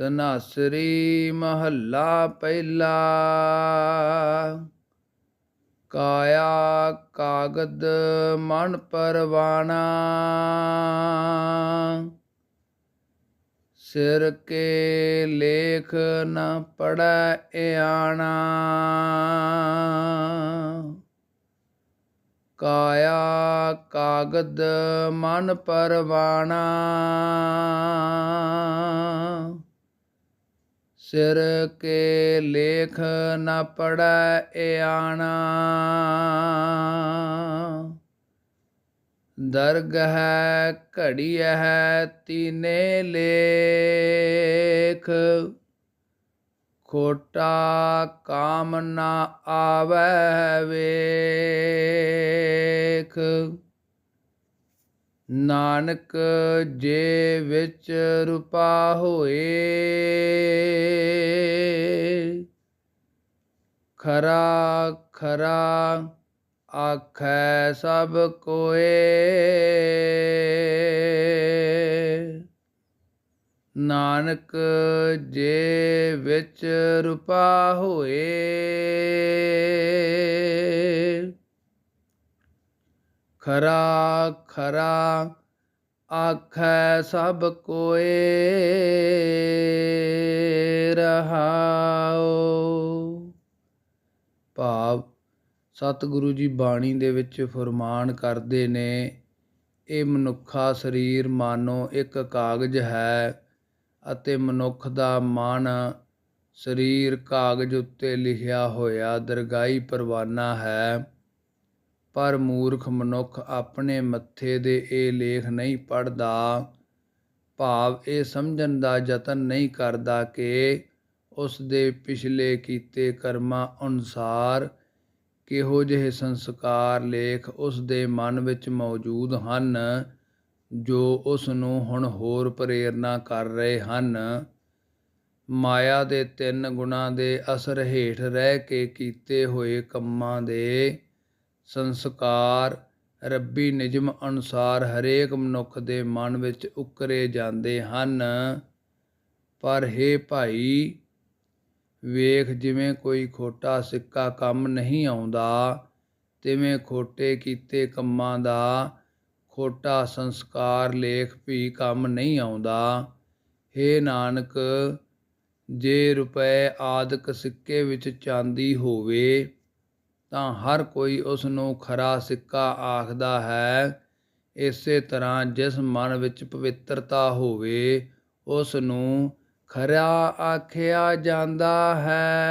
ਤਨਾਸਰੀ ਮਹੱਲਾ ਪਹਿਲਾ। ਕਾਇਆ ਕਾਗਦ ਮਨ ਪਰਵਾਣਾ। ਸਿਰ ਕੇ ਲੇਖ ਨ ਪੜੈ ਇਆਣਾ। ਕਾਇਆ ਕਾਗਦ ਮਨ ਪਰਵਾਣਾ। ਸਿਰ ਕੇ ਲੇਖ ਨ ਪੜੈ ਇਆਣਾ ਘੜੀ ਹੈ, ਤੀਨੇ ਲੇਖ। ਖੋਟਾ ਕਾਮ ਨਾ ਆਵੈ ਵੇਖ। ਨਾਨਕ ਜੇ ਵਿੱਚ ਰੂਪਾ ਹੋਏ, ਖਰਾ ਖਰਾ ਆਖੈ ਸਭ ਕੋਏ। ਨਾਨਕ ਜੇ ਵਿੱਚ ਰੂਪਾ ਹੋਏ ਖਰਾ ਖਰਾ ਆਖੈ ਸਭ ਕੋਏ ਰਹਾਓ ਭਾਵ ਸਤਿਗੁਰੂ ਜੀ ਬਾਣੀ ਦੇ ਵਿੱਚ ਫਰਮਾਨ ਕਰਦੇ ਨੇ, ਇਹ ਮਨੁੱਖਾ ਸਰੀਰ ਮਾਨੋ ਇੱਕ ਕਾਗਜ਼ ਹੈ ਅਤੇ ਮਨੁੱਖ ਦਾ ਮਨ ਸਰੀਰ ਕਾਗਜ਼ ਉੱਤੇ ਲਿਖਿਆ ਹੋਇਆ ਦਰਗਾਈ ਪਰਵਾਨਾ ਹੈ। ਪਰ ਮੂਰਖ ਮਨੁੱਖ ਆਪਣੇ ਮੱਥੇ ਦੇ ਇਹ ਲੇਖ ਨਹੀਂ ਪੜਦਾ ਭਾਵ ਇਹ ਸਮਝਣ ਦਾ ਯਤਨ ਨਹੀਂ ਕਰਦਾ ਕਿ ਉਸ ਦੇ ਪਿਛਲੇ ਕੀਤੇ ਕਰਮਾਂ ਅਨੁਸਾਰ ਕਿਹੋ ਜਿਹੇ ਸੰਸਕਾਰ ਲੇਖ ਉਸ ਦੇ ਮਨ ਵਿੱਚ ਮੌਜੂਦ ਹਨ, ਜੋ ਉਸ ਨੂੰ ਹੁਣ ਹੋਰ ਪ੍ਰੇਰਣਾ ਕਰ ਰਹੇ ਹਨ। ਮਾਇਆ ਦੇ ਤਿੰਨ ਗੁਣਾਂ ਦੇ ਅਸਰ ਹੇਠ ਰਹਿ ਕੇ ਕੀਤੇ ਹੋਏ ਕੰਮਾਂ ਦੇ ਸੰਸਕਾਰ ਰੱਬੀ ਨਿਯਮ ਅਨੁਸਾਰ ਹਰੇਕ ਮਨੁੱਖ ਦੇ ਮਨ ਵਿੱਚ ਉਕਰੇ ਜਾਂਦੇ ਹਨ। ਪਰ हे ਭਾਈ, ਵੇਖ ਜਿਵੇਂ ਕੋਈ ਖੋਟਾ ਸਿੱਕਾ ਕੰਮ ਨਹੀਂ ਆਉਂਦਾ, ਤਿਵੇਂ ਖੋਟੇ ਕੀਤੇ ਕੰਮਾਂ ਦਾ ਖੋਟਾ ਸੰਸਕਾਰ ਲੇਖ ਵੀ ਕੰਮ ਨਹੀਂ ਆਉਂਦਾ। हे ਨਾਨਕ, ਜੇ ਰੁਪਏ ਆਦਿਕ ਸਿੱਕੇ ਵਿੱਚ ਚਾਂਦੀ ਹੋਵੇ ਤਾਂ ਹਰ ਕੋਈ ਉਸ ਨੂੰ ਖਰਾ ਸਿੱਕਾ ਆਖਦਾ ਹੈ। ਇਸੇ ਤਰ੍ਹਾਂ ਜਿਸ ਮਨ ਵਿੱਚ ਪਵਿੱਤਰਤਾ ਹੋਵੇ ਉਸ ਨੂੰ ਖਰਾ ਆਖਿਆ ਜਾਂਦਾ ਹੈ।